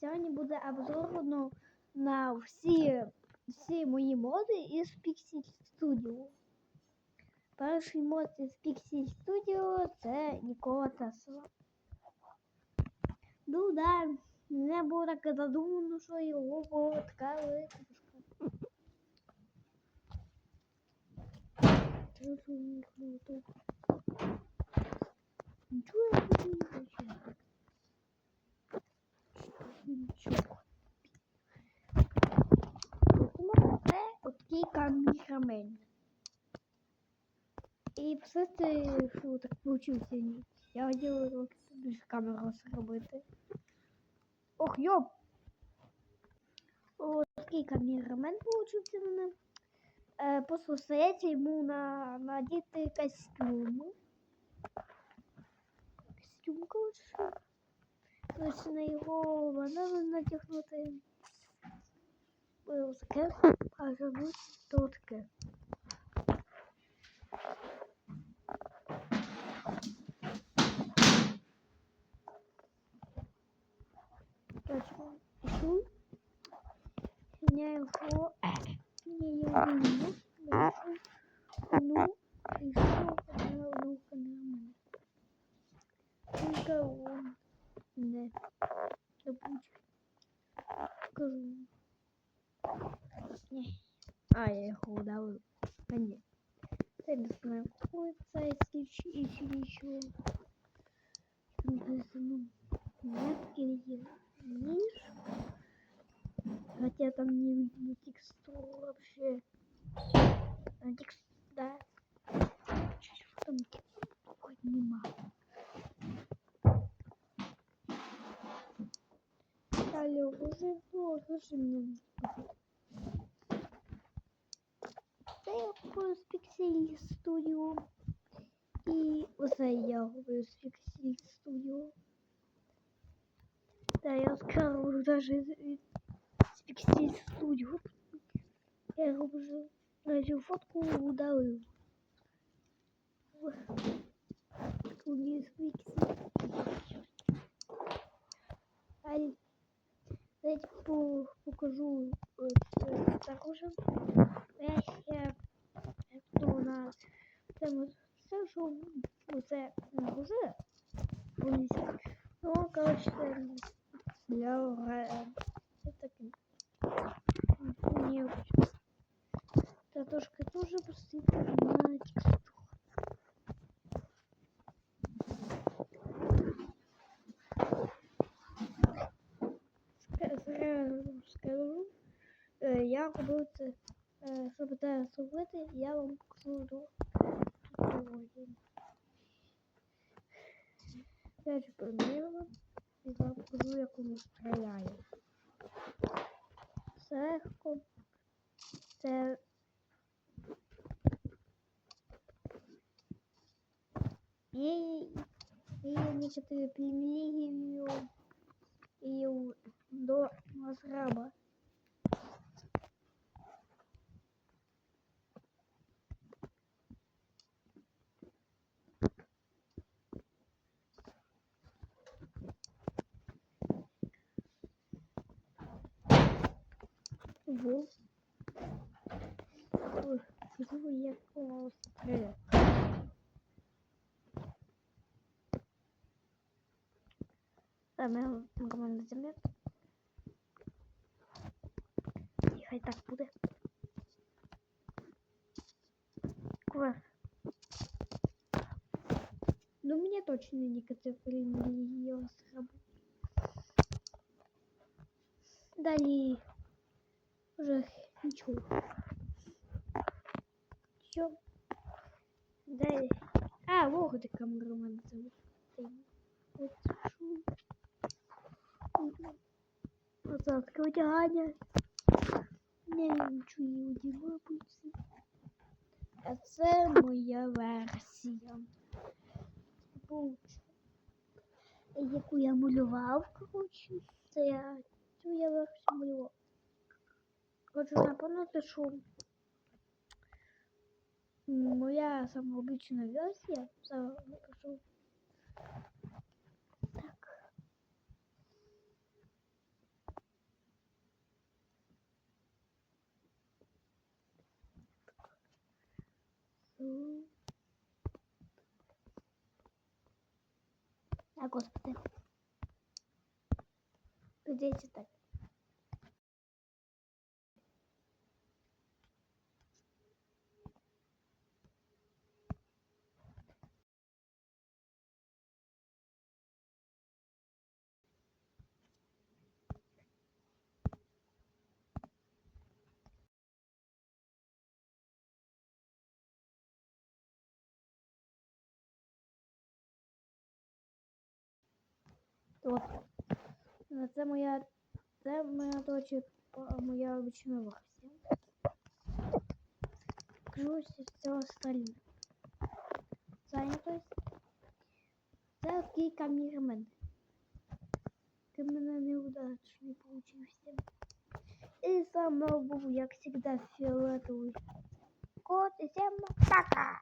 Сьогодні буде обзор ну, на всі, всі мої моди із Pixel Studio. Перший мод із Pixel Studio це Нікола Тесла. Ну да, мене було так задумано, що його була така велика. Нічого я не хочу. Тому це отакий камінь І все це, що так получився. Я хотіла більше камеру зробити. Ох, йоп! Ось такий камерамен получився в мене. Е, просто стоять йому на, надіти костюм. Костюм, коротше. Ось на його банану натягнути. Таке, а забудь то таке. Точно. Ішу. Я його... Це не знаю, какой це слідчий і ще нічого. Написано. Нет, или низ. Хотя там не видно текстуру вообще. А, текст, да. Чуть там хоть нема. Алло, уже слушай меня. Це я з Pixel Studio. І оце я купую з Pixel Studio. Да, я скажу даже з Pixel Studio. Я на цю фотку удалив. Тут є Pixel. Ай, Давайте по покажу ось також. Я ще то на цьому все, що це вже повністю. Ну, коротше, це для як робити, е, щоб це зробити, я вам покажу сьогодні. Я вже примірила і вам покажу, як він стріляє. Це легко. Це и на 4 пельмени и до разраба. Ой, чего я просто Саме команда земля. І хай так буде. Класс. Ну мне точно не категории ее сработать. Далее уже ничего. Все. Далее. А, вот это камерамен зовут. Посадка одягання. Не нічого не удивляюся. А це моя версія. Яку я малював, коротше. Це я цю я версію малював. Хочу напомнити, що моя самая версія версия. покажу. Так. Так, господи. Где так? От. Е, Це моя, це моя доча, е, моя обична версія. Кажусь з цього столі. Зайнятось. Це такий камермен. Ти мене неудачний получився. І сам був, як завжди, фіолетовий. Кот і всем пока!